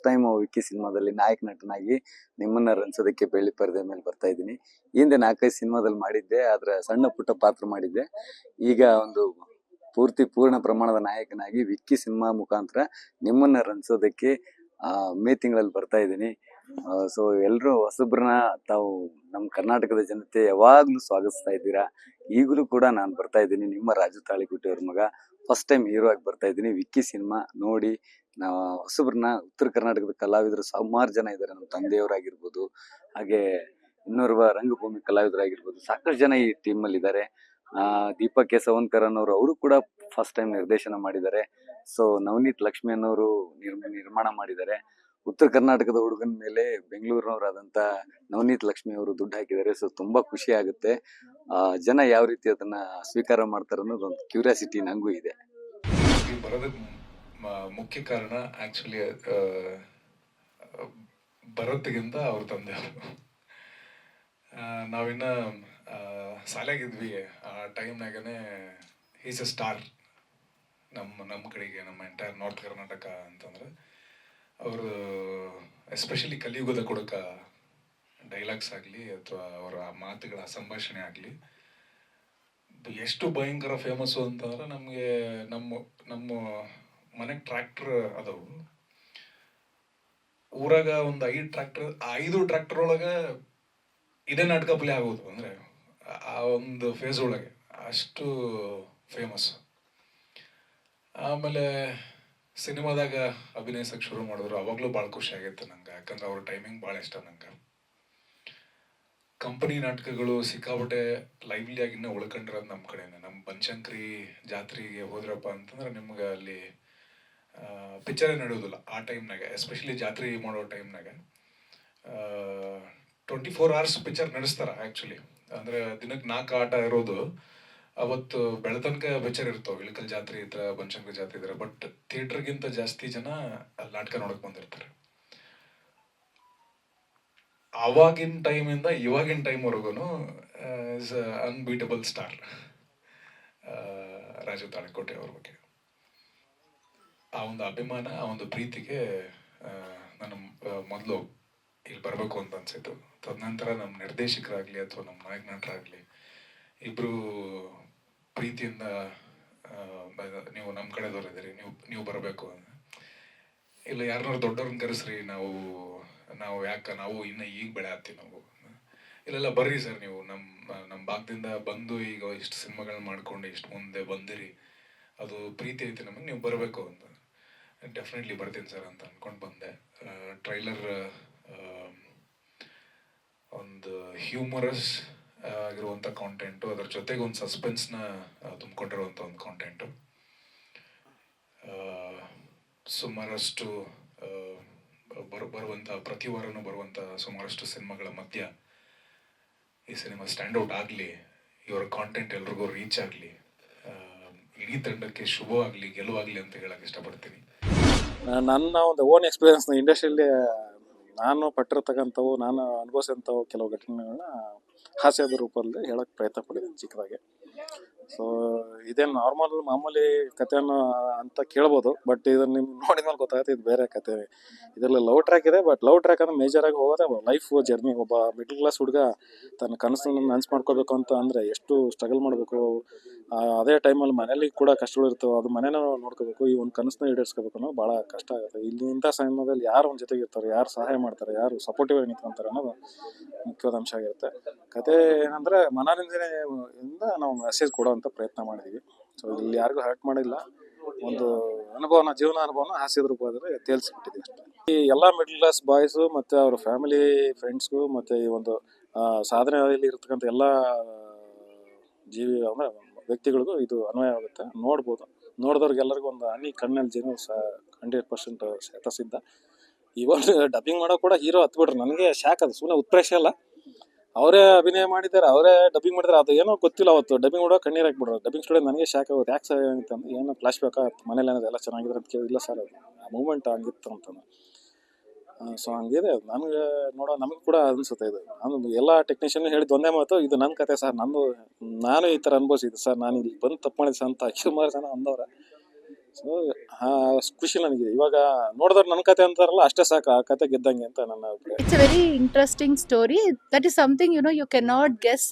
First time Vicky ಸಿನಿಮಾದಲ್ಲಿ ನಾಯಕ ನಟನಾಗಿ ನಿಮ್ಮನ್ನ ರಂಸೋದಕ್ಕೆ ಬೆಳ್ಳಿ ಪರದೆ ಮೇಲೆ ಬರ್ತಾ ಇದ್ದೀನಿ. ಹಿಂದೆ ನಾಲ್ಕೈದು ಸಿನಿಮಾದಲ್ಲಿ ಮಾಡಿದ್ದೆ, ಆದ್ರೆ ಸಣ್ಣ ಪುಟ್ಟ ಪಾತ್ರ ಮಾಡಿದ್ದೆ. ಈಗ ಒಂದು ಪೂರ್ತಿ ಪೂರ್ಣ ಪ್ರಮಾಣದ ನಾಯಕನಾಗಿ ವಿಕ್ಕಿ ಸಿನಿಮಾ ಮುಖಾಂತರ ನಿಮ್ಮನ್ನ ರಂಚೋದಕ್ಕೆ ಮೇ ತಿಂಗಳಲ್ಲಿ ಬರ್ತಾ ಇದ್ದೀನಿ. ಸೊ ಎಲ್ಲರೂ ಹೊಸಬ್ರನ್ನ ತಾವು ನಮ್ಮ ಕರ್ನಾಟಕದ ಜನತೆ ಯಾವಾಗಲೂ ಸ್ವಾಗತಿಸ್ತಾ ಇದ್ದೀರಾ? ಈಗಲೂ ಕೂಡ ನಾನು ಬರ್ತಾ ಇದ್ದೀನಿ ನಿಮ್ಮ ರಾಜು ತಾಳಿಕುಟ್ಟಿ ಅವ್ರ ಮಗ. ಫಸ್ಟ್ ಟೈಮ್ ಹೀರೋ ಆಗಿ ಬರ್ತಾ ಇದ್ದೀನಿ. ವಿಕ್ಕಿ ಸಿನಿಮಾ ನೋಡಿ, ನಾವು ಹೊಸಬ್ರನ್ನ ಉತ್ತರ ಕರ್ನಾಟಕದ ಕಲಾವಿದರು ಸುಮಾರು ಜನ ಇದ್ದಾರೆ ನಮ್ಮ ತಂದೆಯವರಾಗಿರ್ಬೋದು, ಹಾಗೆ ಇನ್ನೋರ್ವ ರಂಗಭೂಮಿ ಕಲಾವಿದರಾಗಿರ್ಬೋದು, ಸಾಕಷ್ಟು ಜನ ಈ ಟೀಮ್ ಅಲ್ಲಿ ಇದ್ದಾರೆ ದೀಪಕ್ ಕೆ ಸವನ್ಕರನ್ ಅವರು ಅವರು ಕೂಡ ಫಸ್ಟ್ ಟೈಮ್ ನಿರ್ದೇಶನ ಮಾಡಿದ್ದಾರೆ. ಸೊ ನವನೀತ್ ಲಕ್ಷ್ಮಿ ಅನ್ನೋರು ನಿರ್ಮ, ನಿರ್ಮಾಣ ಮಾಡಿದ್ದಾರೆ. ಉತ್ತರ ಕರ್ನಾಟಕದ ಹುಡುಗನ ಮೇಲೆ ಬೆಂಗಳೂರಿನವರಾದಂಥ ನವನೀತ್ ಲಕ್ಷ್ಮಿ ಅವರು ದುಡ್ಡು ಹಾಕಿದ್ದಾರೆ. ಸೊ ತುಂಬ ಖುಷಿ ಆಗುತ್ತೆ. ಜನ ಯಾವ ರೀತಿ ಅದನ್ನ ಸ್ವೀಕಾರ ಮಾಡ್ತಾರೆ ಅನ್ನೋದು ಒಂದು ಕ್ಯೂರಿಯಾಸಿಟಿ ನನಗೂ ಇದೆ. ಬರೋದಕ್ಕೆ ಮುಖ್ಯ ಕಾರಣ ಆಕ್ಚುಲಿ ಬರೋತ್ತಿಗಿಂತ ಅವ್ರ ತಂದೆ ನಾವಿನ್ನ ಆ, ಶಾಲೆಗಿದ್ವಿ ಆ ಟೈಮ್ನಾಗನೇ ಈಸ್ ಅ ಸ್ಟಾರ್ ನಮ್ಮ ನಮ್ಮ ಕಡೆಗೆ ನಮ್ಮ ಎಂಟೈರ್ ನಾರ್ತ್ ಕರ್ನಾಟಕ ಅಂತಂದ್ರೆ ಅವರು ಎಸ್ಪೆಷಲಿ ಕಲಿಯುಗದ ಕೊಡಕ ಡೈಲಾಗ್ಸ್ ಆಗಲಿ ಅಥವಾ ಅವರ ಮಾತುಗಳ ಸಂಭಾಷಣೆ ಆಗಲಿ ಎಷ್ಟು ಭಯಂಕರ ಫೇಮಸ್ಸು ಅಂತಂದ್ರೆ ನಮಗೆ ನಮ್ಮ ನಮ್ಮ ಮನೆಗೆ ಟ್ರ್ಯಾಕ್ಟರ್ ಅದಾವು. ಊರಾಗ ಒಂದು ಐದು ಟ್ರ್ಯಾಕ್ಟರ್ ಐದು ಟ್ರ್ಯಾಕ್ಟರ್ ಒಳಗೆ ಇದೇ ನಾಟಕ ಪ್ಲೇ ಆಗೋದು ಅಂದ್ರೆ ಆ- ಒಂದು ಫೇಸ್ ಒಳಗೆ, ಅಷ್ಟು ಫೇಮಸ್ ಆಮೇಲೆ ಸಿನಿಮಾದಾಗ ಅಭಿನಯಿಸಕ್ಕೆ ಶುರು ಮಾಡಿದ್ರು, ಅವಾಗಲೂ ಭಾಳ ಖುಷಿ ಆಗಿತ್ತು ನಂಗೆ, ಯಾಕಂದ್ರೆ ಅವ್ರ ಟೈಮಿಂಗ್ ಭಾಳ ಇಷ್ಟ ನಂಗೆ. ಕಂಪನಿ ನಾಟಕಗಳು ಸಿಕ್ಕಾಪಟ್ಟೆ ಲೈವ್ಲಿ ಆಗಿ ಇನ್ನೂ ಉಳ್ಕೊಂಡಿರೋದು ನಮ್ಮ ಕಡೆನೇ. ನಮ್ಮ ಬನಶಂಕರಿ ಜಾತ್ರೆಗೆ ಹೋದ್ರಪ್ಪ ಅಂತಂದ್ರೆ ನಿಮ್ಗೆ ಅಲ್ಲಿ ಪಿಕ್ಚರೇ ನಡೆಯೋದಿಲ್ಲ ಆ ಟೈಮ್ನಾಗ ಎಸ್ಪೆಷಲಿ ಜಾತ್ರೆ ಮಾಡೋ ಟೈಮ್ನಾಗ ಟ್ವೆಂಟಿ ಫೋರ್ ಅವರ್ಸ್ ಪಿಕ್ಚರ್ ನಡೆಸ್ತಾರೆ ಆ್ಯಕ್ಚುಲಿ ಅಂದ್ರೆ ದಿನಕ್ಕೆ ನಾಲ್ಕು ಆಟ ಇರೋದು ಅವತ್ತು ಬೆಳತನಕ ಪಿಕ್ಚರ್ ಇರ್ತಾವೆ. ಇಳಕಲ್ ಜಾತ್ರೆ ಇದ್ರೆ ಬನಶಂಕರಿ ಜಾತ್ರೆ ಇದ್ರೆ ಬಟ್ ಥಿಯೇಟರ್ಗಿಂತ ಜಾಸ್ತಿ ಜನ ಅಲ್ಲಿ ನಾಟಕ ನೋಡಕ್ ಬಂದಿರ್ತಾರೆ. ಅವಾಗಿನ ಟೈಮಿಂದ ಇವಾಗಿನ ಟೈಮ್ವರೆಗೂ is unbeatable star Rajeev Talikote ಅವ್ರ ಬಗ್ಗೆ. ಆ ಒಂದು ಅಭಿಮಾನ ಆ ಒಂದು ಪ್ರೀತಿಗೆ ಆ, ನಾನು ಮೊದಲು ಇಲ್ಲಿ ಬರಬೇಕು ಅಂತ ಅನ್ಸಿತ್ತು. ತದನಂತರ ನಮ್ಮ ನಿರ್ದೇಶಕರಾಗಲಿ ಅಥವಾ ನಮ್ಮ ನಾಯಕ ನಟರಾಗಲಿ ಇಬ್ಬರು ಪ್ರೀತಿಯಿಂದ ನೀವು ನಮ್ಮ ಕಡೆದವ್ರು ಇದ್ದೀರಿ ನೀವು ನೀವು ಬರಬೇಕು ಇಲ್ಲ, ಯಾರನ್ನಾರು ದೊಡ್ಡವ್ರನ್ನ ಕರೆಸ್ರಿ, ನಾವು ನಾವು ಯಾಕೆ, ನಾವು ಇನ್ನು ಈಗ ಬೆಳೆ ಹತ್ತೀವಿ ನಾವು. ಇಲ್ಲೆಲ್ಲ ಬರ್ರಿ ಸರ್ ನೀವು ನಮ್ಮ ನಮ್ಮ ಭಾಗದಿಂದ ಬಂದು ಈಗ ಇಷ್ಟು ಸಿನಿಮಾಗಳನ್ನ ಮಾಡ್ಕೊಂಡು ಇಷ್ಟು ಮುಂದೆ ಬಂದಿರಿ, ಅದು ಪ್ರೀತಿ ಐತಿ ನಮಗೆ, ನೀವು ಬರಬೇಕು ಅಂತ. ಡೆಫಿನೆಟ್ಲಿ ಬರ್ತೀನಿ ಸರ್ ಅಂತ ಅಂದ್ಕೊಂಡು ಬಂದೆ. ಟ್ರೈಲರ್ ಒಂದು ಹ್ಯೂಮರಸ್ ಆಗಿರುವಂಥ ಕಾಂಟೆಂಟು ಅದ್ರ ಜೊತೆಗೆ ಒಂದು ಸಸ್ಪೆನ್ಸ್ನ ತುಂಬಿಕೊಂಡಿರುವಂಥ ಒಂದು ಕಾಂಟೆಂಟು ಸುಮಾರಷ್ಟು ಬರು ಬರುವಂಥ ಪ್ರತಿ ವಾರನೂ ಬರುವಂಥ ಸುಮಾರಷ್ಟು ಸಿನಿಮಾಗಳ ಮಧ್ಯ ಈ ಸಿನಿಮಾ ಸ್ಟ್ಯಾಂಡ್ ಔಟ್ ಆಗಲಿ, ಇವರ ಕಾಂಟೆಂಟ್ ಎಲ್ರಿಗೂ ರೀಚ್ ಆಗಲಿ ಇಡೀ ತಂಡಕ್ಕೆ ಶುಭವಾಗಲಿ ಗೆಲುವಾಗಲಿ ಅಂತ ಹೇಳಕ್ಕೆ ಇಷ್ಟಪಡ್ತೀನಿ. ನನ್ನ ಒಂದು ಓನ್ ಎಕ್ಸ್ಪೀರಿಯನ್ಸ್ ಇಂಡಸ್ಟ್ರಿಯಲ್ಲಿ ನಾನು ಪಟ್ಟಿರ್ತಕ್ಕಂಥವು, ನಾನು ಅನುಭವಿಸಿದಂಥವು ಕೆಲವು ಘಟನೆಗಳನ್ನ ಹಾಸ್ಯದ ರೂಪದಲ್ಲಿ ಹೇಳೋಕ್ಕೆ ಪ್ರಯತ್ನ ಪಡಿದ್ದೀನಿ ಚಿಕ್ಕದಾಗೆ. ಸೊ ಇದೇನು ನಾರ್ಮಲ್ ಮಾಮೂಲಿ ಕಥೆಯನ್ನು ಅಂತ ಕೇಳ್ಬೋದು ಬಟ್ ಇದನ್ನ ನಿಮ್ಗೆ ನೋಡಿದ್ಮೇಲೆ ಗೊತ್ತಾಗುತ್ತೆ ಇದು ಬೇರೆ ಕತೆ ಇದರಲ್ಲಿ ಲವ್ ಟ್ರ್ಯಾಕ್ ಇದೆ ಬಟ್ ಲವ್ ಟ್ರ್ಯಾಕ್ ಅಂದ್ರೆ ಮೇಜರ್ ಆಗಿ ಹೋಗೋದೇ ಲೈಫ್ ಜರ್ನಿ ಒಬ್ಬ ಮಿಡ್ಲ್ ಕ್ಲಾಸ್ ಹುಡುಗ ತನ್ನ ಕನಸನ್ನು ನನ್ಸ್ ಮಾಡ್ಕೋಬೇಕು ಅಂತ ಅಂದರೆ ಎಷ್ಟು ಸ್ಟ್ರಗಲ್ ಮಾಡಬೇಕು ಅದೇ ಟೈಮಲ್ಲಿ ಮನೇಲಿ ಕೂಡ ಕಷ್ಟಗಳು ಇರ್ತವೆ. ಅದು ಮನೇನ ನೋಡ್ಕೋಬೇಕು. ಈ ಒಂದು ಕನಸನ್ನ ಈಡೇರಿಸ್ಕೋಬೇಕು ಅನ್ನೋದು ಭಾಳ ಕಷ್ಟ ಆಗುತ್ತೆ. ಇಲ್ಲಿ ಇಂಥ ಸಮಯದಲ್ಲಿ ಯಾರು ಒಂದು ಜೊತೆಗೆ ಇರ್ತಾರೆ, ಯಾರು ಸಹಾಯ ಮಾಡ್ತಾರೆ, ಯಾರು ಸಪೋರ್ಟಿವ್ ಆಗಿ ನಿಂತ್ಕೊಂತಾರೆ ಅನ್ನೋದು ಮುಖ್ಯವಾದ ಅಂಶ ಆಗಿರುತ್ತೆ. ಕತೆ ಏನಂದ್ರೆ ಮನೋರಂಜನೆ ಇಂದ ನಾವು ಮೆಸೇಜ್ ಕೊಡುವಂಥ ಪ್ರಯತ್ನ ಮಾಡಿದೀವಿ. ಸೊ ಇಲ್ಲಿ ಯಾರಿಗೂ ಹರ್ಟ್ ಮಾಡಿಲ್ಲ. ಒಂದು ಅನುಭವನ, ಜೀವನ ಅನುಭವನ ಹಾಸ್ಯದ ರೂಪದಲ್ಲಿ ತೇಲ್ಸಿಬಿಟ್ಟಿದ್ದೀವಿ ಅಷ್ಟೇ. ಈ ಎಲ್ಲ ಮಿಡ್ಲ್ ಕ್ಲಾಸ್ ಬಾಯ್ಸು ಮತ್ತು ಅವ್ರ ಫ್ಯಾಮಿಲಿ ಫ್ರೆಂಡ್ಸ್ಗೂ ಮತ್ತು ಈ ಒಂದು ಸಾಧನೆ ಸಾಧನೆಯಲ್ಲಿ ಇರ್ತಕ್ಕಂಥ ಎಲ್ಲ ಜೀವಿ ಅಂದರೆ ವ್ಯಕ್ತಿಗಳಿಗೂ ಇದು ಅನ್ವಯ ಆಗುತ್ತೆ. ನೋಡ್ಬೋದು. ನೋಡಿದವ್ರಿಗೆಲ್ಲರಿಗೂ ಒಂದು ಹನಿ ಕಣ್ಣಲ್ಲಿ ಜೀವ ಸ ಹಂಡ್ರೆಡ್ ಪರ್ಸೆಂಟ್ ಶತಸಿದ್ಧ. ಇವಾಗ ಡಬ್ಬಿಂಗ್ ಮಾಡೋ ಕೂಡ ಹೀರೋ ಹತ್ಬಿಟ್ರು. ನನಗೆ ಶಾಕ್ ಅದು. ಸುಮ್ಮನೆ ಉತ್ಪ್ರೇಕ್ಷೆ ಅಲ್ಲ. ಅವರೇ ಅಭಿನಯ ಮಾಡಿದ್ದಾರೆ. ಅವರೇ ಡಬ್ಬಿಂಗ್ ಮಾಡಿದ್ದಾರೆ. ಅದು ಏನೋ ಗೊತ್ತಿಲ್ಲ ಅವತ್ತು. ಡಬ್ಬಿಂಗ್ ಮಾಡೋ ಕಣ್ಣೀರು ಹಾಕ್ಬಿಡ್ರು ಡಬ್ಬಿಂಗ್ ಸ್ಟುಡಿಯೋ ನನಗೆ ಶಾಕ್ ಆಗುತ್ತೆ. ಯಾಕೆ ಸರ್ ಏನೋ ಫ್ಲಾಶ್ ಬ್ಯಾಕ್ ಮನೇಲಿ ಏನಾದ್ರು ಎಲ್ಲ ಚೆನ್ನಾಗಿದ್ರೆ ಅಂತ ಕೇಳಿಲ್ಲ ಸರ್ ಅದು. ಆ ಮೂಮೆಂಟ್ ಹಂಗಿತ್ತು ಅಂತಂದು ಸೊ ಹಂಗಿದೆ. ನನಗೆ ನೋಡೋ, ನಮಗೆ ಕೂಡ ಅನ್ಸುತ್ತೆ ಇದು. ನಾನು ಎಲ್ಲ ಟೆಕ್ನಿಷಿಯನ್ ಹೇಳಿದ್ದು ಒಂದೇ ಮಾತು, ಇದು ನನ್ನ ಕತೆ ಸರ್. ನಂದು, ನಾನು ಈ ಥರ ಅನುಭವಿಸಿದ್ದೆ ಸರ್. ನಾನು ಇಲ್ಲಿ ಬಂದು ತಪ್ಪು ಮಾಡಿದೆ ಅಂತ ಸುಮಾರು ಜನ ಅಂದವ್ರೆ. ಸೊ ಖುಷಿ ನನಗಿದೆ. ಇವಾಗ ನೋಡಿದ್ರೆ ನನ್ನ ಕತೆ ಅಂತಾರಲ್ಲ, ಅಷ್ಟೇ ಸಾಕು. ಆ ಕತೆ ಗೆದ್ದಂಗೆ ಅಂತ ನನ್ನ it's very interesting story that is something you know you you guess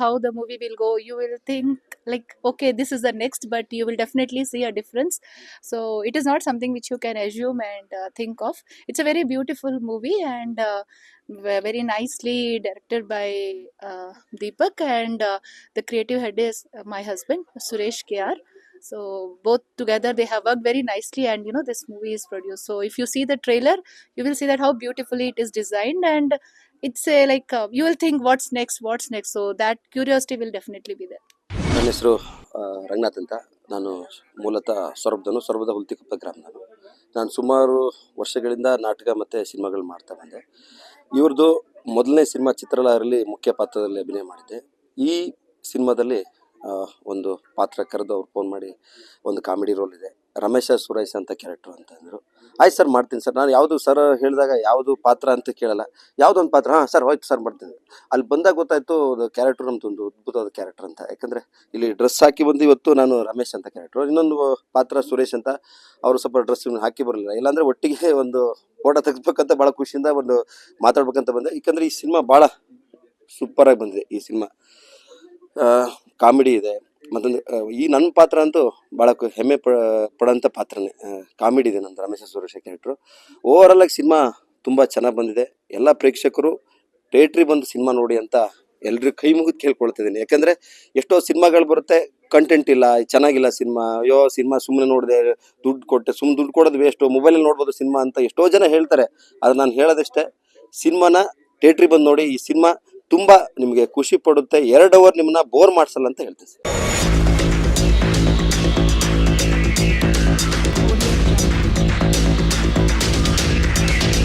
how the movie will go. You will think like okay this is the next but you will definitely see a difference. So it is not something which you can assume and uh, think of. It's a very beautiful movie and uh, very nicely directed by uh, deepak and uh, the creative head is uh, my husband suresh kr so both together they have worked very nicely and you know this movie is produced. So if you see the trailer you will see that how beautifully it is designed and it's a like uh, you will think what's next? What's next? So that curiosity will definitely be there ನನ್ನ ಹೆಸರು ರಂಗನಾಥ್ ಅಂತ. ನಾನು ಮೂಲತಃ ಸೊರಬದನು ಸೊರಬದ ಹುಲ್ತಿಕಪ್ಪ ಗ್ರಾಮ ನಾನು. ನಾನು ಸುಮಾರು ವರ್ಷಗಳಿಂದ ನಾಟಕ ಮತ್ತು ಸಿನಿಮಾಗಳು ಮಾಡ್ತಾ ಬಂದೆ. ಇವ್ರದ್ದು ಮೊದಲನೇ ಸಿನಿಮಾ ಚಿತ್ರಲಾರಲ್ಲಿ ಮುಖ್ಯ ಪಾತ್ರದಲ್ಲಿ ಅಭಿನಯ ಮಾಡಿದ್ದೆ. ಈ ಸಿನಿಮಾದಲ್ಲಿ ಒಂದು ಪಾತ್ರ ಕರೆದು ಅವ್ರು ಫೋನ್ ಮಾಡಿ ಒಂದು ಕಾಮಿಡಿ ರೋಲ್ ಇದೆ. ರಮೇಶ ಸುರೇಶ್ ಅಂತ ಕ್ಯಾರೆಕ್ಟ್ರು ಅಂತಂದರು ಆಯ್ತು ಸರ್ ಮಾಡ್ತೀನಿ ಸರ್ ನಾನು ಯಾವುದು ಸರ್ ಹೇಳಿದಾಗ ಯಾವುದು ಪಾತ್ರ ಅಂತ ಕೇಳಲ್ಲ. ಯಾವುದೊಂದು ಪಾತ್ರ? ಹಾಂ ಸರ್ ಹೋಯ್ತು ಸರ್ ಮಾಡ್ತೀನಿ. ಅಲ್ಲಿ ಬಂದಾಗ ಗೊತ್ತಾಯಿತು ಅದು ಕ್ಯಾರೆಕ್ಟರ್ ಒಂದು ಅದ್ಭುತವಾದ ಕ್ಯಾರೆಕ್ಟರ್ ಅಂತ. ಯಾಕಂದರೆ ಇಲ್ಲಿ ಡ್ರೆಸ್ ಹಾಕಿ ಬಂದು ಇವತ್ತು ನಾನು ರಮೇಶ್ ಅಂತ ಕ್ಯಾರೆಕ್ಟ್ರು ಇನ್ನೊಂದು ಪಾತ್ರ ಸುರೇಶ್ ಅಂತ. ಅವರು ಸ್ವಲ್ಪ ಡ್ರೆಸ್ ಹಾಕಿ ಬರಲಿಲ್ಲ. ಇಲ್ಲಾಂದರೆ ಒಟ್ಟಿಗೆ ಒಂದು ಫೋಟೋ ತೆಗಿಸ್ಬೇಕಂತ ಭಾಳ ಖುಷಿಯಿಂದ ಒಂದು ಮಾತಾಡ್ಬೇಕಂತ ಬಂದೆ. ಯಾಕಂದರೆ ಈ ಸಿನಿಮಾ ಭಾಳ ಸೂಪರಾಗಿ ಬಂದಿದೆ ಈ ಸಿನಿಮಾ ಕಾಮಿಡಿ ಇದೆ. ಮತ್ತೊಂದು ಈ ನನ್ನ ಪಾತ್ರ ಅಂತೂ ಭಾಳ ಹೆಮ್ಮೆ ಪಡೋಂಥ ಪಾತ್ರನೇ. ಕಾಮಿಡಿ ಇದೆ ನಂದು, ರಮೇಶ ಸುರೇಶ ಕ್ಯಾರೆಕ್ಟ್ರು. ಓವರಾಲ್ ಆಗಿ ಸಿನಿಮಾ ತುಂಬ ಚೆನ್ನಾಗಿ ಬಂದಿದೆ. ಎಲ್ಲ ಪ್ರೇಕ್ಷಕರು, ಥಿಯೇಟ್ರಿಗೆ ಬಂದು ಸಿನಿಮಾ ನೋಡಿ ಅಂತ ಎಲ್ರಿಗೂ ಕೈ ಮುಗಿದು ಕೇಳ್ಕೊಳ್ತಿದ್ದೀನಿ. ಯಾಕಂದರೆ ಎಷ್ಟೋ ಸಿನಿಮಾಗಳು ಬರುತ್ತೆ ಕಂಟೆಂಟ್ ಇಲ್ಲ ಚೆನ್ನಾಗಿಲ್ಲ ಸಿನಿಮಾ, ಅಯ್ಯೋ, ಸಿನಿಮಾ ಸುಮ್ಮನೆ ನೋಡಿದೆ, ದುಡ್ಡು ಕೊಟ್ಟೆ ಸುಮ್ಮನೆ ದುಡ್ಡು ಕೊಡೋದು ವೇಸ್ಟು ಮೊಬೈಲಲ್ಲಿ ನೋಡ್ಬೋದು ಸಿನಿಮಾ ಅಂತ ಎಷ್ಟೋ ಜನ ಹೇಳ್ತಾರೆ. ಅದು ನಾನು ಹೇಳೋದಷ್ಟೇ, ಸಿನಿಮಾನ ಥಿಯೇಟ್ರಿಗೆ ಬಂದು ನೋಡಿ, ಈ ಸಿನಿಮಾ ತುಂಬ ನಿಮಗೆ ಖುಷಿ ಪಡುತ್ತೆ, ಎರಡು ಅವರ್ ನಿಮ್ಮನ್ನ ಬೋರ್ ಮಾಡಿಸಲ್ಲ ಅಂತ ಹೇಳ್ತೀನಿ